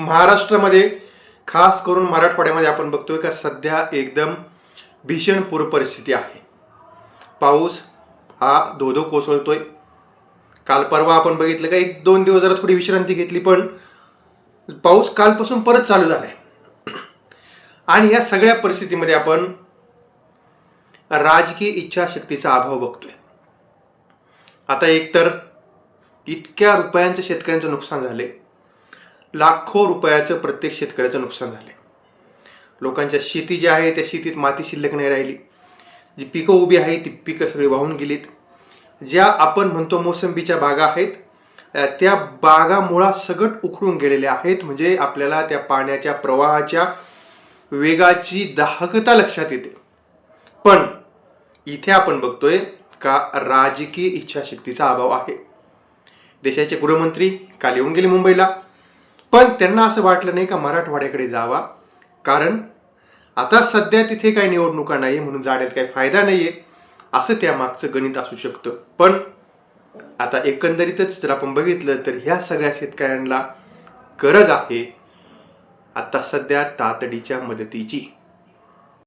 महाराष्ट्रामध्ये खास करून मराठवाड्यामध्ये आपण बघतोय का सध्या एकदम भीषण पूर परिस्थिती आहे. पाऊस हा धो धो कोसळतोय. काल परवा आपण बघितलं का एक दोन दिवस जरा थोडी विश्रांती घेतली पण पाऊस कालपासून परत चालू झालाय. आणि या सगळ्या परिस्थितीमध्ये आपण राजकीय इच्छाशक्तीचा अभाव बघतोय. आता एकतर इतक्या रुपयांचं शेतकऱ्यांचं नुकसान झाले लाखो रुपयाचं प्रत्येक शेतकऱ्याचं नुकसान झाले लोकांच्या शेती जी आहे त्या शेतीत माती शिल्लक नाही राहिली. जी पिकं उभी आहे ती पिकं सगळी वाहून गेलीत. ज्या आपण म्हणतो मोसंबीच्या बागा आहेत त्या बागा मुळात सगट उखडून गेलेल्या आहेत. म्हणजे आपल्याला त्या पाण्याच्या प्रवाहाच्या वेगाची दाहकता लक्षात येते. पण इथे आपण बघतोय का राजकीय इच्छाशक्तीचा अभाव आहे. देशाचे गृहमंत्री काल येऊन गेले मुंबईला. पण त्यांना असं वाटलं नाही का मराठवाड्याकडे जावा. कारण आता सध्या तिथे काही निवडणुका नाही म्हणून जाण्यात काही फायदा नाही आहे असं त्या मागचं गणित असू शकतं. पण आता एकंदरीतच जर आपण बघितलं तर ह्या सगळ्या शेतकऱ्यांना गरज आहे. आता सध्या तातडीच्या मदतीची.